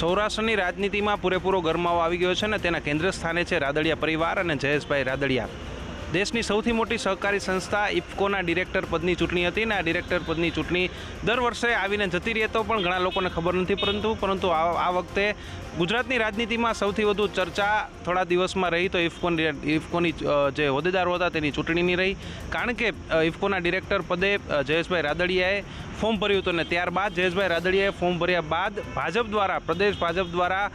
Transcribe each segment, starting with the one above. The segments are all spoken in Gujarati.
સૌરાષ્ટ્રની રાજનીતિમાં પૂરેપૂરો ગરમાવો આવી ગયો છે ને તેના કેન્દ્ર સ્થાને છે રાદડિયા પરિવાર અને જયેશભાઈ રાદડિયા. દેશની સૌથી મોટી સહકારી સંસ્થા ઇફકોના ડિરેક્ટર પદની ચૂંટણી હતી અને આ ડિરેક્ટર પદની ચૂંટણી દર વર્ષે આવીને જતી રહી તો પણ ઘણા લોકોને ખબર નથી પરંતુ પરંતુ આ વખતે ગુજરાતની રાજનીતિમાં સૌથી વધુ ચર્ચા થોડા દિવસમાં રહી તો ઇફકોની ઇફકોની જે હોદ્દેદારો હતા તેની ચૂંટણીની રહી. કારણ કે ઇફકોના ડિરેક્ટર પદે જયેશભાઈ રાદડિયાએ ફોર્મ ભર્યું હતું ને ત્યારબાદ જયેશભાઈ રાદડિયાએ ફોર્મ ભર્યા બાદ ભાજપ દ્વારા, પ્રદેશ ભાજપ દ્વારા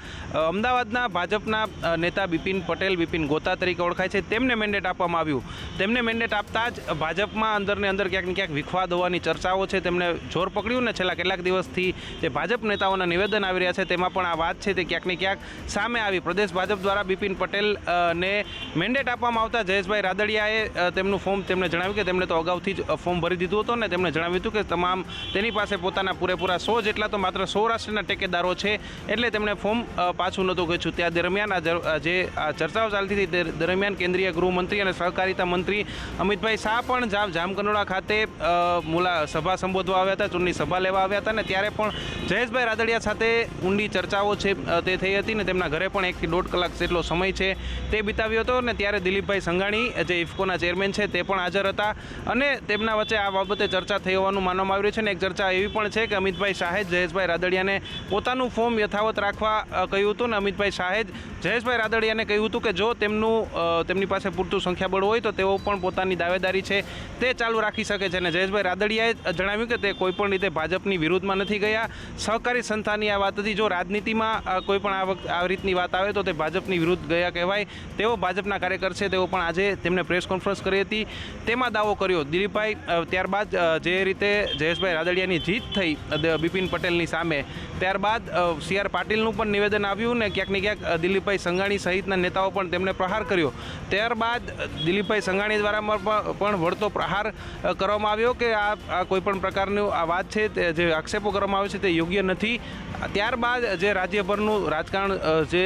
અમદાવાદના ભાજપના નેતા બિપિન પટેલ, બિપિન ગોતા તરીકે ઓળખાય છે. તેમને મેન્ડેટ આપવામાં આવ્યું. તેમને મેન્ડેટ આપતા જ ભાજપમાં અંદરને અંદર ક્યાંક ને ક્યાંક વિખવાદ હોવાની ચર્ચાઓ છે. તેમને જોર પકડ્યું ને છેલ્લા કેટલાક દિવસથી જે ભાજપ નેતાઓના નિવેદન આવી રહ્યા છે તેમાં પણ આ વાત છે તે ક્યાંક ને ક્યાંક સામે આવી. પ્રદેશ ભાજપ દ્વારા બિપિન પટેલ ને મેન્ડેટ આપવામાં આવતા જયેશભાઈ રાદડિયાએ તેમનું ફોર્મ તેમણે જણાવ્યું કે તેમણે તો અગાઉથી જ ફોર્મ ભરી દીધું હતું ને તેમણે જણાવ્યું હતું કે તમામ તેની પાસે પોતાના પૂરેપૂરા સો જેટલા તો માત્ર સૌરાષ્ટ્રના ટેકેદારો છે એટલે તેમણે ફોર્મ પાછું નહોતું ખેંચ્યું. ત્યાં દરમિયાન આ જે આ ચર્ચાઓ ચાલતી હતી દરમિયાન કેન્દ્રીય ગૃહમંત્રી અને સહકારિતા મંત્રી અમિતભાઈ શાહ પણ જામ જામકંડોળા ખાતે મુલા સભા સંબોધવા આવ્યા હતા, ચૂંટણી સભા લેવા આવ્યા હતા ને ત્યારે પણ જયેશભાઈ રાદડિયા સાથે ઊંડી ચર્ચાઓ છે તે થઈ હતી ને તેમના ઘરે પણ એકથી દોઢ કલાક જેટલો સમય છે તે બિતાવ્યો હતો ને ત્યારે દિલીપભાઈ સંઘાણી જે ઇફકોના ચેરમેન છે તે પણ હાજર હતા અને તેમના વચ્ચે આ બાબતે ચર્ચા થઈ હોવાનું માનવામાં આવી રહ્યું છે ને એક ચર્ચા એવી પણ છે કે અમિતભાઈ શાહે જયેશભાઈ રાદડિયાને પોતાનું ફોર્મ યથાવત રાખવા કહ્યું હતું ને અમિતભાઈ શાહે જયેશભાઈ રાદડિયાને કહ્યું હતું કે જો તેમનું તેમની પાસે પૂરતું સંખ્યાબળ હોય તો તેઓ પણ પોતાની દાવેદારી છે તે ચાલુ રાખી શકે છે અને જયેશભાઈ રાદડિયાએ જણાવ્યું કે તે કોઈપણ રીતે ભાજપની વિરુદ્ધમાં નથી ગયા સહકારી સંસ્થાની આ વાત હતી. જો રાજનીતિમાં કોઈ પણ આ વખત આ રીતની વાત આવે તો તે ભાજપની વિરુદ્ધ ગયા કહેવાય. તેઓ ભાજપના કાર્યકર છે તેઓ પણ આજે તેમને પ્રેસ કોન્ફરન્સ કરી હતી. તેમાં દાવો કર્યો. દિલીપભાઈ ત્યારબાદ જે રીતે જયેશભાઈ રાદડિયાની જીત થઈ બિપિન પટેલની સામે, ત્યારબાદ સી આર પાટીલનું પણ નિવેદન આવ્યું ને ક્યાંક ને ક્યાંક દિલીપભાઈ સંઘાણી સહિતના નેતાઓ પણ તેમણે પ્રહાર કર્યો. ત્યારબાદ દિલીપભાઈ સંઘાણી દ્વારા પણ વળતો પ્રહાર કરવામાં આવ્યો કે આ કોઈપણ કોઈ પણ પ્રકારનું આ વાત છે જે આક્ષેપો કરવામાં આવે છે તે યોગ્ય નથી. ત્યારબાદ જે રાજ્યભરનું રાજકારણ જે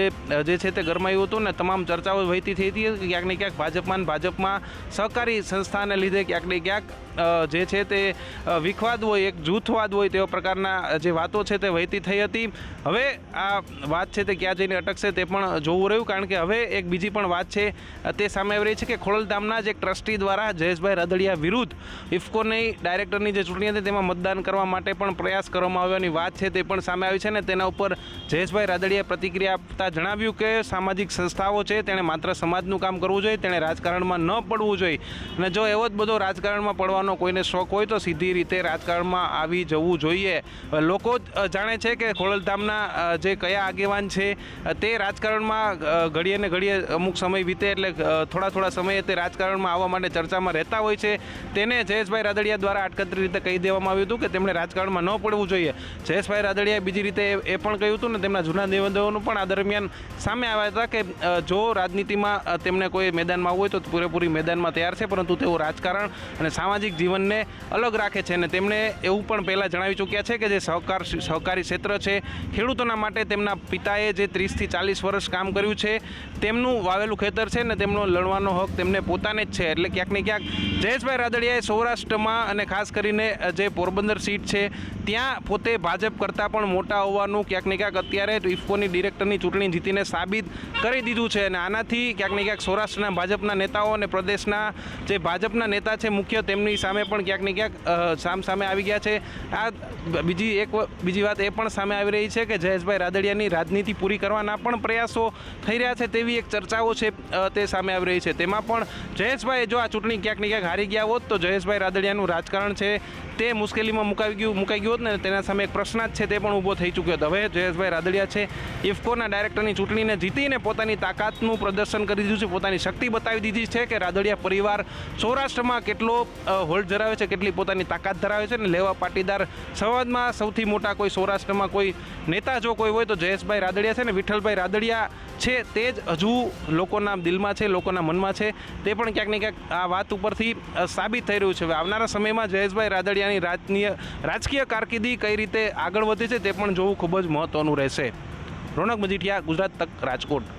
જે છે તે ગરમાયું હતું ને તમામ ચર્ચાઓ વહેતી થઈ હતી, ક્યાંક ને ક્યાંક ભાજપમાં ભાજપમાં સહકારી સંસ્થાને લીધે ક્યાંક ને ક્યાંક જે છે તે વિખવાદ હોય, એક જૂથવાદ હોય તેવા પ્રકારના જે વાતો છે તે વહેતી થઈ હતી. હવે આ વાત છે તે ક્યાં જઈને અટકશે તે પણ જોવું રહ્યું, કારણ કે હવે એક બીજી પણ વાત છે તે સામે આવી રહી છે કે ખોડલધામના જ એક ટ્રસ્ટી દ્વારા જયેશભાઈ રાદડિયા વિરુદ્ધ ઇફકોની ડાયરેક્ટરની જે ચૂંટણી હતી તેમાં મતદાન કરવા માટે પણ પ્રયાસ કરવામાં આવ્યાની વાત છે તે પણ સામે આવી છે ને તેના ઉપર જયેશભાઈ રાદડિયાએ પ્રતિક્રિયા આપતા જણાવ્યું કે સામાજિક સંસ્થાઓ છે, તેણે માત્ર સમાજનું કામ કરવું જોઈએ, તેણે રાજકારણમાં ન પડવું જોઈએ. અને જો એવો જ બધો રાજકારણમાં પડવાનો કોઈને શોખ હોય તો સીધી રીતે રાજકારણમાં આવી જવું જોઈએ. લોકો જાણે છે કે ખોડલધામના જે કયા આગેવાન છે તે રાજકારણમાં ઘડીએ ને ઘડીએ અમુક સમય વીતે એટલે થોડા થોડા સમયે તે રાજકારણમાં આવવા માટે ચર્ચામાં રહેતા હોય છે. તેને જયેશભાઈ રાદડિયા દ્વારા આટકતરી રીતે કહી દેવામાં આવ્યું હતું કે તેમણે રાજકારણમાં ન પડવું જોઈએ. જયેશભાઈ રાદડિયાએ બીજી રીતે એ એ પણ કહ્યું હતું ને તેમના જૂના નિવેદનોનું પણ આ દરમિયાન સામે આવ્યા હતા કે જો રાજનીતિમાં તેમને કોઈ મેદાનમાં આવવું હોય તો પૂરેપૂરી મેદાનમાં તૈયાર છે, પરંતુ તેઓ રાજકારણ અને સામાજિક જીવનને અલગ રાખે છે અને તેમણે એવું પણ પહેલાં જણાવી ચૂક્યા છે કે જે સહકાર, સહકારી ક્ષેત્ર છે, ખેડૂતોના માટે તેમના પિતાએ જે ત્રીસથી ચાલીસ વર્ષ કામ કર્યું છે, તેમનું વાવેલું ખેતર છે ને તેમનો લડવાનો હક તેમને પોતાને જ છે. એટલે ક્યાંક ને ક્યાંક જયેશભાઈ રાદડિયાએ સૌરાષ્ટ્રમાં અને ખાસ કરીને જે પોરબંદર સીટ છે, ત્યાં પોતે ભાજપ કરતાં પણ મોટા હોવાનું ક્યાંક ને ક્યાંક અત્યારે ઇફકોની ડિરેક્ટરની ચૂંટણી જીતીને સાબિત કરી દીધું છે અને આનાથી ક્યાંક ને ક્યાંક સૌરાષ્ટ્રના ભાજપના નેતાઓ અને પ્રદેશના જે ભાજપના નેતા છે મુખ્ય તેમની સામે પણ ક્યાંક ને ક્યાંક સામ સામે આવી ગયા છે. આ બીજી એક બીજી વાત એ પણ સામે આવી રહી છે કે જયેશભાઈ રાદડિયાની રાજનીતિ પૂરી કરવાના પણ પ્રયાસો થઈ રહ્યા છે તેવી એક ચર્ચાઓ છે તે સામે આવી રહી છે. તેમાં પણ જયેશભાઈ જો આ ચૂંટણી ક્યાંક ને ક્યાંક હારી ગયા હોત તો જયેશભાઈ રાદડિયાનું રાજકારણ છે તે મુશ્કેલીમાં મુકાઈ ગયું મુકાઈ ગયું હોત ને તેના સામે એક પ્રશ્નાર્થ છે તે પણ ઊભો થઈ ચૂક્યો હતો. હવે જયેશભાઈ રાદડિયા છે, ઇફકોના ડાયરેક્ટરની ચૂંટણીને જીતીને પોતાની તાકાતનું પ્રદર્શન કરી દીધું છે, પોતાની શક્તિ બતાવી દીધી છે કે રાદડિયા પરિવાર સૌરાષ્ટ્રમાં કેટલો હોલ્ડ ધરાવે છે, કેટલી પોતાની તાકાત ધરાવે છે ને લેવા પાટીદાર સમાજમાં સૌથી મોટા કોઈ સૌરાષ્ટ્રમાં કોઈ નેતા જો કોઈ હોય તો જયેશભાઈ રાદડિયા છે ને વિઠ્ઠલભાઈ રાદડિયા છે તે જ હજુ લોકોના દિલમાં છે, લોકોના મનમાં છે. તે પણ ક્યાંક ને ક્યાંક આ વાત ઉપરથી સાબિત થઈ રહ્યું છે. હવે આવનારા સમયમાં જયેશભાઈ રાદડિયાની રાજનીય, રાજકીય કારકિર્દી કઈ રીતે આગળ વધે છે તે પણ જોવું ખૂબ જ મહત્ત્વનું રહેશે. રોનક મજીઠિયા, ગુજરાત તક રાજકોટ.